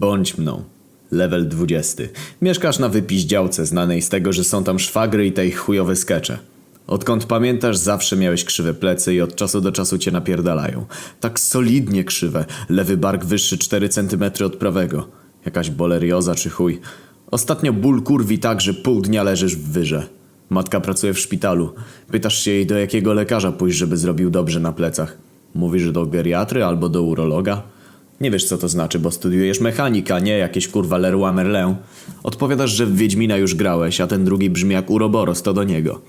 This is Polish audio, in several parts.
Bądź mną. Level 20. Mieszkasz na wypiździałce znanej z tego, że są tam szwagry i te ich chujowe skecze. Odkąd pamiętasz, zawsze miałeś krzywe plecy i od czasu do czasu cię napierdalają. Tak solidnie krzywe. Lewy bark wyższy 4 cm od prawego. Jakaś bolerioza czy chuj. Ostatnio ból kurwi tak, że pół dnia leżysz w wyrze. Matka pracuje w szpitalu. Pytasz się jej, do jakiego lekarza pójść, żeby zrobił dobrze na plecach. Mówi, że do geriatry albo do urologa. Nie wiesz co to znaczy, bo studiujesz mechanika, nie jakieś kurwa Leroy Merlin. Odpowiadasz, że w Wiedźmina już grałeś, a ten drugi brzmi jak Uroboros, to do niego.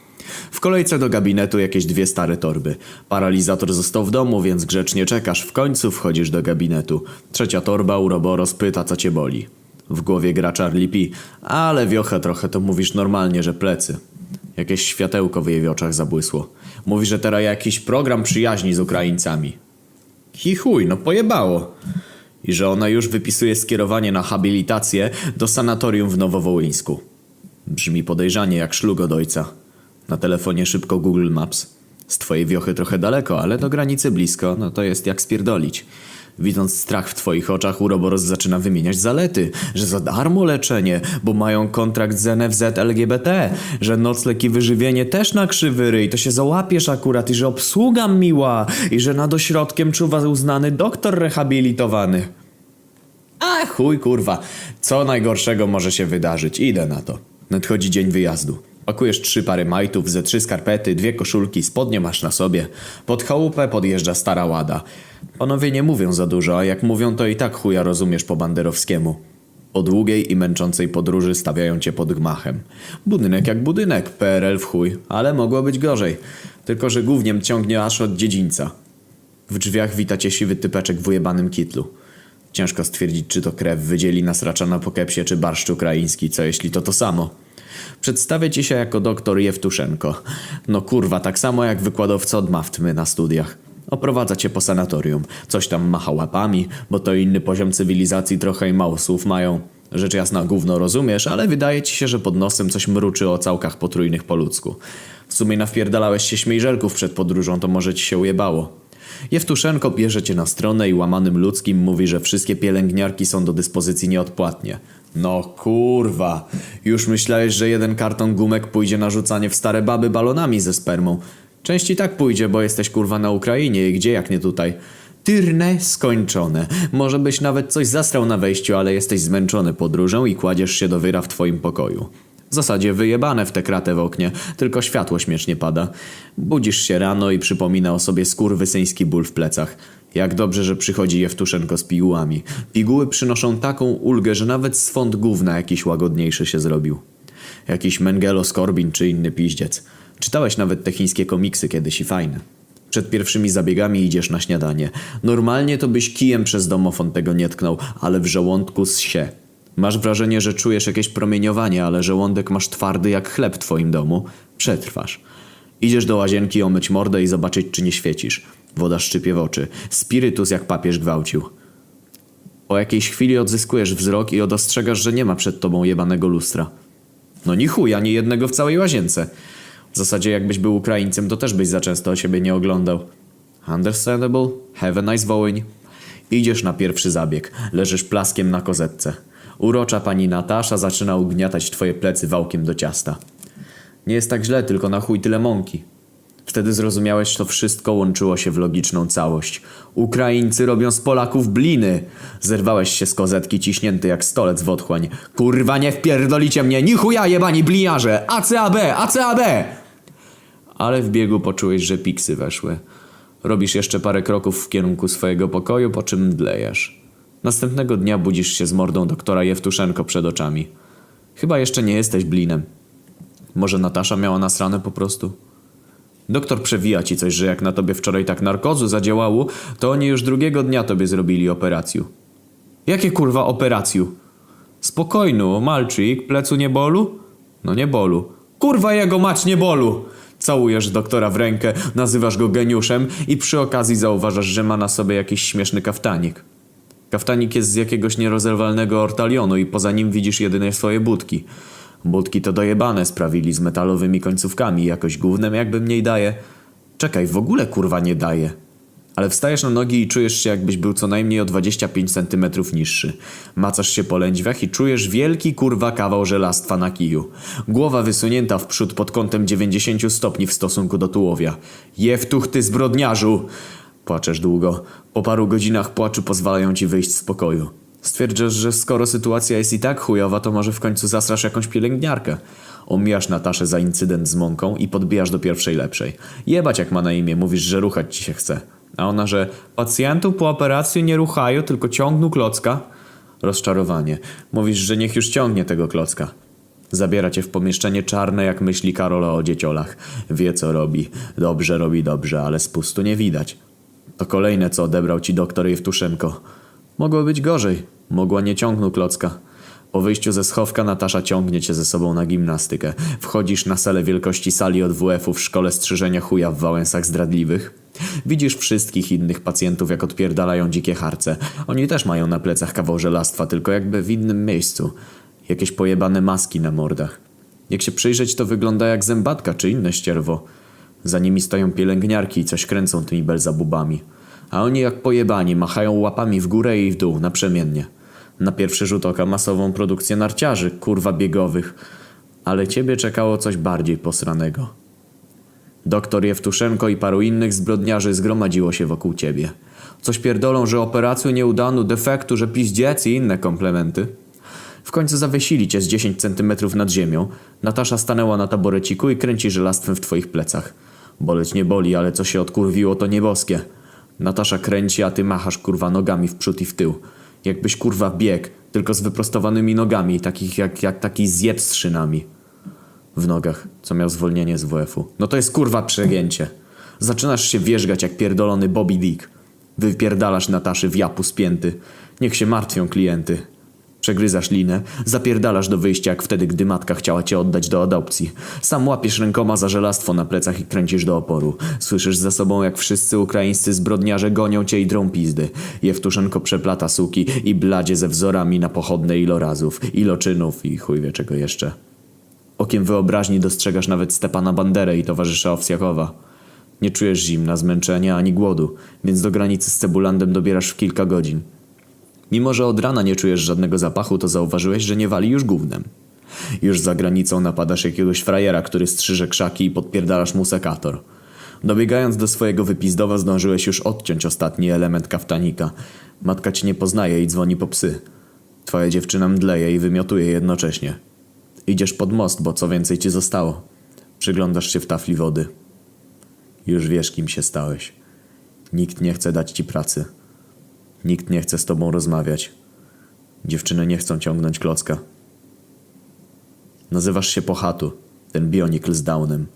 W kolejce do gabinetu jakieś dwie stare torby. Paralizator został w domu, więc grzecznie czekasz. W końcu wchodzisz do gabinetu. Trzecia torba, Uroboros pyta, co cię boli. W głowie gra Charlie P. Ale wiochę trochę, to mówisz normalnie, że plecy. Jakieś światełko w jej oczach zabłysło. Mówi, że teraz jakiś program przyjaźni z Ukraińcami. Hi chuj, no pojebało. I że ona już wypisuje skierowanie na habilitację do sanatorium w Nowowołyńsku. Brzmi podejrzanie jak szlug od ojca. Na telefonie szybko Google Maps. Z twojej wiochy trochę daleko, ale do granicy blisko, no to jest jak spierdolić. Widząc strach w twoich oczach, Uroboros zaczyna wymieniać zalety, że za darmo leczenie, bo mają kontrakt z NFZ LGBT, że nocleg i wyżywienie też na krzywy ryj, to się załapiesz akurat i że obsługa miła i że nad ośrodkiem czuwa uznany doktor rehabilitowany. Chuj kurwa, co najgorszego może się wydarzyć, idę na to. Nadchodzi dzień wyjazdu. Pakujesz trzy pary majtów, ze trzy skarpety, dwie koszulki, spodnie masz na sobie. Pod chałupę podjeżdża stara łada. Panowie nie mówią za dużo, a jak mówią to i tak chuja rozumiesz po banderowskiemu. Po długiej i męczącej podróży stawiają cię pod gmachem. Budynek jak budynek, PRL w chuj, ale mogło być gorzej. Tylko, że głównie ciągnie aż od dziedzińca. W drzwiach wita cię siwy typeczek w ujebanym kitlu. Ciężko stwierdzić, czy to krew wydzieli nasraczana po kepsie, czy barszcz ukraiński, co jeśli to to samo. Przedstawię ci się jako doktor Jewtuszenko. No kurwa, tak samo jak wykładowca od maftmy na studiach. Oprowadza cię po sanatorium. Coś tam macha łapami, bo to inny poziom cywilizacji, trochę i mało słów mają. Rzecz jasna gówno rozumiesz, ale wydaje ci się, że pod nosem coś mruczy o całkach potrójnych po ludzku. W sumie nawpierdalałeś się śmiejżelków przed podróżą, to może ci się ujebało. Jewtuszenko bierze cię na stronę i łamanym ludzkim mówi, że wszystkie pielęgniarki są do dyspozycji nieodpłatnie. No kurwa, już myślałeś, że jeden karton gumek pójdzie na rzucanie w stare baby balonami ze spermą. Część i tak pójdzie, bo jesteś kurwa na Ukrainie i gdzie jak nie tutaj. Tyrne skończone. Może byś nawet coś zastrał na wejściu, ale jesteś zmęczony podróżą i kładziesz się do wyra w twoim pokoju. W zasadzie wyjebane w tę kratę w oknie, tylko światło śmiesznie pada. Budzisz się rano i przypomina o sobie skurwysyński ból w plecach. Jak dobrze, że przychodzi Jewtuszenko z pigułami. Piguły przynoszą taką ulgę, że nawet swąd gówna jakiś łagodniejszy się zrobił. Jakiś Mengelo Skorbin czy inny piździec. Czytałeś nawet te chińskie komiksy kiedyś i fajne. Przed pierwszymi zabiegami idziesz na śniadanie. Normalnie to byś kijem przez domofon tego nie tknął, ale w żołądku zsie. Masz wrażenie, że czujesz jakieś promieniowanie, ale żołądek masz twardy jak chleb w twoim domu. Przetrwasz. Idziesz do łazienki omyć mordę i zobaczyć, czy nie świecisz. Woda szczypie w oczy. Spirytus jak papież gwałcił. Po jakiejś chwili odzyskujesz wzrok i odostrzegasz, że nie ma przed tobą jebanego lustra. No ni chuj, ani jednego w całej łazience. W zasadzie jakbyś był Ukraińcem, to też byś za często o siebie nie oglądał. Understandable. Have a nice Wołyń. Idziesz na pierwszy zabieg. Leżysz plaskiem na kozetce. Urocza pani Natasza zaczyna ugniatać twoje plecy wałkiem do ciasta. Nie jest tak źle, tylko na chuj tyle mąki. Wtedy zrozumiałeś, że to wszystko łączyło się w logiczną całość. Ukraińcy robią z Polaków bliny. Zerwałeś się z kozetki ciśnięty jak stolec w otchłań. Kurwa nie wpierdolicie mnie, ni chuja jebani bliniarze! ACAB, ACAB! Ale w biegu poczułeś, że piksy weszły. Robisz jeszcze parę kroków w kierunku swojego pokoju, po czym mdlejesz. Następnego dnia budzisz się z mordą doktora Jewtuszenko przed oczami. Chyba jeszcze nie jesteś blinem. Może Natasza miała nasrane po prostu? Doktor przewija ci coś, że jak na tobie wczoraj tak narkozu zadziałało, to oni już drugiego dnia tobie zrobili operację. Jakie kurwa operacju? Spokojnu, malczyk, plecu nie bolu? No nie bolu. Kurwa jego mać nie bolu! Całujesz doktora w rękę, nazywasz go geniuszem i przy okazji zauważasz, że ma na sobie jakiś śmieszny kaftanik. Kaftanik jest z jakiegoś nierozerwalnego ortalionu i poza nim widzisz jedyne swoje budki. Budki to dojebane sprawili z metalowymi końcówkami, jakoś gównem jakby mniej daje. Czekaj, w ogóle kurwa nie daje. Ale wstajesz na nogi i czujesz się jakbyś był co najmniej o 25 cm niższy. Macasz się po lędźwiach i czujesz wielki kurwa kawał żelastwa na kiju. Głowa wysunięta w przód pod kątem 90 stopni w stosunku do tułowia. Jewtuch ty zbrodniarzu! Płaczesz długo. Po paru godzinach płaczu pozwalają ci wyjść z pokoju. Stwierdzasz, że skoro sytuacja jest i tak chujowa, to może w końcu zasrasz jakąś pielęgniarkę. Omijasz Nataszę za incydent z mąką i podbijasz do pierwszej lepszej. Jebać jak ma na imię, mówisz, że ruchać ci się chce. A ona, że pacjentów po operacji nie ruchają, tylko ciągną klocka. Rozczarowanie. Mówisz, że niech już ciągnie tego klocka. Zabiera cię w pomieszczenie czarne, jak myśli Karola o dzieciolach. Wie co robi. Dobrze robi dobrze, ale spustu nie widać. To kolejne, co odebrał ci doktor Jewtuszenko. Mogło być gorzej. Mogła nie ciągnął klocka. Po wyjściu ze schowka Natasza ciągnie cię ze sobą na gimnastykę. Wchodzisz na salę wielkości sali od WF-u w szkole strzyżenia chuja w Wałęsach zdradliwych. Widzisz wszystkich innych pacjentów, jak odpierdalają dzikie harce. Oni też mają na plecach kawał żelastwa, tylko jakby w innym miejscu. Jakieś pojebane maski na mordach. Jak się przyjrzeć, to wygląda jak zębatka czy inne ścierwo. Za nimi stoją pielęgniarki i coś kręcą tymi belzabubami. A oni jak pojebani machają łapami w górę i w dół, naprzemiennie. Na pierwszy rzut oka masową produkcję narciarzy, kurwa biegowych. Ale ciebie czekało coś bardziej posranego. Doktor Jewtuszenko i paru innych zbrodniarzy zgromadziło się wokół ciebie. Coś pierdolą, że operację nie udano, defektu, że piździec i inne komplementy. W końcu zawiesili cię z 10 centymetrów nad ziemią. Natasza stanęła na taboreciku i kręci żelastwem w twoich plecach. Boleć nie boli, ale co się odkurwiło to nieboskie. Natasza kręci, a ty machasz kurwa nogami w przód i w tył. Jakbyś kurwa bieg, tylko z wyprostowanymi nogami, takich jak, jak taki zjeb z szynami. W nogach, co miał zwolnienie z WF-u. No to jest kurwa przegięcie. Zaczynasz się wierzgać jak pierdolony Bobby Dick. Wypierdalasz Nataszy w japu spięty. Niech się martwią klienty. Przegryzasz linę, zapierdalasz do wyjścia jak wtedy, gdy matka chciała cię oddać do adopcji. Sam łapiesz rękoma za żelastwo na plecach i kręcisz do oporu. Słyszysz za sobą, jak wszyscy ukraińscy zbrodniarze gonią cię i drą pizdy. Jewtuszenko przeplata suki i bladzie ze wzorami na pochodne ilorazów, iloczynów i chuj wie czego jeszcze. Okiem wyobraźni dostrzegasz nawet Stepana Banderę i towarzysza Owsjakowa. Nie czujesz zimna, zmęczenia ani głodu, więc do granicy z Cebulandem dobierasz w kilka godzin. Mimo, że od rana nie czujesz żadnego zapachu, to zauważyłeś, że nie wali już gównem. Już za granicą napadasz jakiegoś frajera, który strzyże krzaki i podpierdalasz mu sekator. Dobiegając do swojego wypizdowa zdążyłeś już odciąć ostatni element kaftanika. Matka cię nie poznaje i dzwoni po psy. Twoja dziewczyna mdleje i wymiotuje jednocześnie. Idziesz pod most, bo co więcej ci zostało. Przyglądasz się w tafli wody. Już wiesz, kim się stałeś. Nikt nie chce dać ci pracy. Nikt nie chce z tobą rozmawiać. Dziewczyny nie chcą ciągnąć klocka. Nazywasz się Pochatu, ten bionikl z Downem.